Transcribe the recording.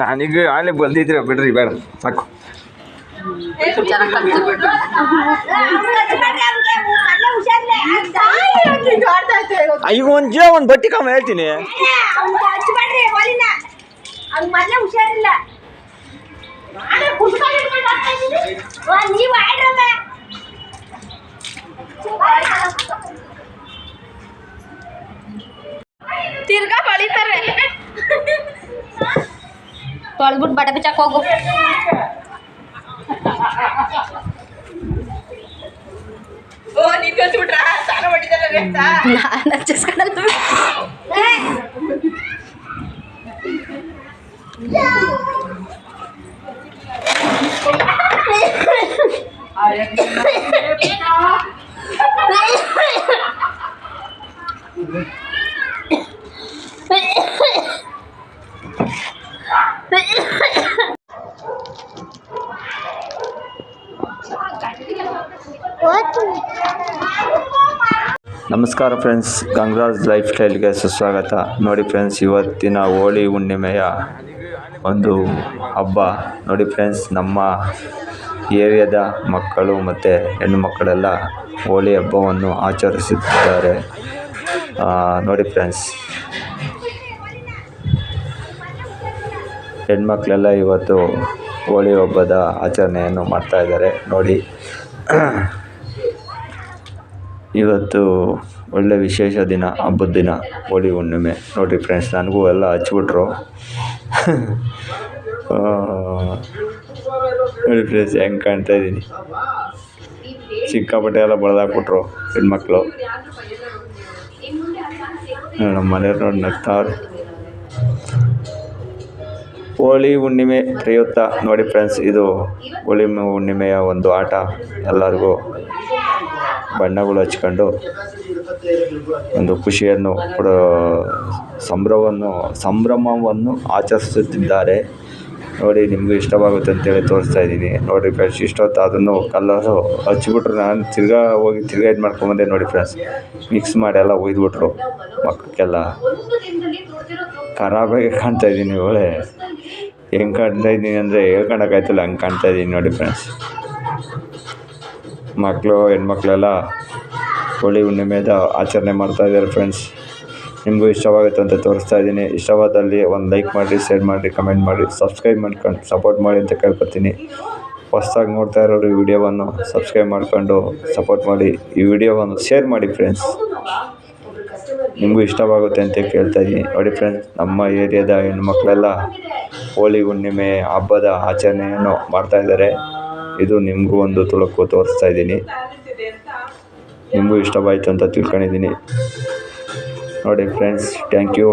ನನಗೆ ಆಲೆ ಬಂದಿದ್ರ ಬಿಡ್ರಿ ಬೇಡ ಸಾಕು. ಈಗ ಒಂದು ಜೀವ ಒಂದು ಬಟ್ಟಿ ಕಮ್ಮ ಹೇಳ್ತೀನಿ. ತೊಳ್ದ್ಬಿಟ್ಟು ಬಟ್ಟೆ ಬಿಚ್ಚಾಕ್ ಹೋಗು ನಾನು ಹಚ್ಚಿಸ್ಕೊಂಡಲ್ಲ ನಮಸ್ಕಾರ ಫ್ರೆಂಡ್ಸ್, ಗಂಗರಾಜ್ ಲೈಫ್ ಸ್ಟೈಲ್ಗೆ ಸುಸ್ವಾಗತ. ನೋಡಿ ಫ್ರೆಂಡ್ಸ್, ಇವತ್ತಿನ ಹೋಳಿ ಹುಣ್ಣಿಮೆಯ ಒಂದು ಹಬ್ಬ. ನೋಡಿ ಫ್ರೆಂಡ್ಸ್, ನಮ್ಮ ಏರಿಯಾದ ಮಕ್ಕಳು ಮತ್ತು ಹೆಣ್ಣು ಮಕ್ಕಳೆಲ್ಲ ಹೋಳಿ ಹಬ್ಬವನ್ನು ಆಚರಿಸುತ್ತಿದ್ದಾರೆ. ನೋಡಿ ಫ್ರೆಂಡ್ಸ್. ಹೆಣ್ಮಕ್ಳೆಲ್ಲ ಇವತ್ತು ಹೋಳಿ ಹಬ್ಬದ ಆಚರಣೆಯನ್ನು ಮಾಡ್ತಾ ಇದ್ದಾರೆ. ನೋಡಿ. ಇವತ್ತು ಒಳ್ಳೆ ವಿಶೇಷ ದಿನ, ಹಬ್ಬದ ದಿನ, ಹೋಳಿ ಹುಣ್ಣಿಮೆ. ನೋಡಿ ಫ್ರೆಂಡ್ಸ್ ನನಗೂ ಎಲ್ಲ ಹಚ್ಬಿಟ್ರು. ನೋಡಿ ಫ್ರೆಂಡ್ಸ್ ಹೆಂಗೆ ಕಾಣ್ತಾ ಇದ್ದೀನಿ ಸಿಕ್ಕಾಪಟ್ಟೆ ಎಲ್ಲ ಬಳ್ದಾಕ್ಬಿಟ್ರು ಹೆಣ್ಮಕ್ಳು. ನಮ್ಮ ಮನೆಯವ್ರು ನೋಡಿ ನಗ್ತಾವ್ರೆ. ಹೋಳಿ ಹುಣ್ಣಿಮೆ ಪ್ರಯುಕ್ತ. ನೋಡಿ ಫ್ರೆಂಡ್ಸ್ ಇದು ಹೋಳಿ ಹುಣ್ಣಿಮೆಯ ಒಂದು ಆಟ ಎಲ್ಲರಿಗೂ. ಬಣ್ಣಗಳು ಹಚ್ಕೊಂಡು ಒಂದು ಖುಷಿಯನ್ನು ಕೂಡ ಸಂಭ್ರಮವನ್ನು ಸಂಭ್ರಮವನ್ನು ಆಚರಿಸುತ್ತಿದ್ದಾರೆ. ನೋಡಿ, ನಿಮಗೂ ಇಷ್ಟವಾಗುತ್ತೆ ಅಂತೇಳಿ ತೋರಿಸ್ತಾ ಇದ್ದೀನಿ. ನೋಡಿ ಫ್ರೆಂಡ್ಸ್ ಇಷ್ಟೊತ್ತಾದ್ರೂ ಕಲ್ಲರು ಹಚ್ಚಿಬಿಟ್ರು. ನಾನು ತಿರ್ಗಾ ಹೋಗಿ ತಿರ್ಗಾ ಇದು ಮಾಡ್ಕೊಂಬಂದೆ ನೋಡಿ ಫ್ರೆಂಡ್ಸ್ ಮಿಕ್ಸ್ ಮಾಡಿ ಎಲ್ಲ ಒಯ್ದುಬಿಟ್ರು ಮಕ್ಕಕ್ಕೆಲ್ಲ ಖರಾಬಾಗಿ ಕಾಣ್ತಾ ಇದ್ದೀನಿ. ಒಳ್ಳೆ ಹೆಂಗೆ ಕಾಣ್ತಾ ಇದ್ದೀನಿ ಅಂದರೆ ಹೇಳ್ಕೊಳಕ್ಕಾಯ್ತಲ್ಲ ಹಂಗೆ ಕಾಣ್ತಾ ಇದ್ದೀನಿ ನೋಡಿ ಫ್ರೆಂಡ್ಸ್ ಮಕ್ಕಳು, ಹೆಣ್ಮಕ್ಳೆಲ್ಲ ಹೋಳಿ ಹುಣ್ಣಿಮೆದ ಆಚರಣೆ ಮಾಡ್ತಾ ಇದ್ದಾರೆ ಫ್ರೆಂಡ್ಸ್ ನಿಮಗೂ ಇಷ್ಟವಾಗುತ್ತೆ ಅಂತ ತೋರಿಸ್ತಾ ಇದ್ದೀನಿ. ಇಷ್ಟವಾದಲ್ಲಿ ಒಂದು ಲೈಕ್ ಮಾಡಿ ಶೇರ್ ಮಾಡಿ ಕಮೆಂಟ್ ಮಾಡಿ ಸಬ್ಸ್ಕ್ರೈಬ್ ಮಾಡ್ಕೊಂಡು ಸಪೋರ್ಟ್ ಮಾಡಿ ಅಂತ ಕೇಳ್ಕೊತೀನಿ. ಹೊಸ್ದಾಗಿ ನೋಡ್ತಾ ಇರೋರು ಈ ವಿಡಿಯೋವನ್ನು ಸಬ್ಸ್ಕ್ರೈಬ್ ಮಾಡಿಕೊಂಡು ಸಪೋರ್ಟ್ ಮಾಡಿ, ಈ ವಿಡಿಯೋವನ್ನು ಶೇರ್ ಮಾಡಿ ಫ್ರೆಂಡ್ಸ್ ನಿಮಗೂ ಇಷ್ಟವಾಗುತ್ತೆ ಅಂತ ಕೇಳ್ತಾ ಇದ್ದೀನಿ. ನೋಡಿ ಫ್ರೆಂಡ್ಸ್ ನಮ್ಮ ಏರಿಯಾದ ಹೆಣ್ಮಕ್ಳೆಲ್ಲ ಹೋಳಿ ಹುಣ್ಣಿಮೆ ಹಬ್ಬದ ಆಚರಣೆಯನ್ನು ಮಾಡ್ತಾ ಇದ್ದಾರೆ. ಇದು ನಿಮಗೂ ಒಂದು ತುಳಕು ತೋರಿಸ್ತಾ ಇದ್ದೀನಿ. ನಿಮಗೂ ಇಷ್ಟವಾಯಿತು ಅಂತ ತಿಳ್ಕೊಂಡಿದ್ದೀನಿ. ನೋಡಿ ಫ್ರೆಂಡ್ಸ್ ಥ್ಯಾಂಕ್ ಯು.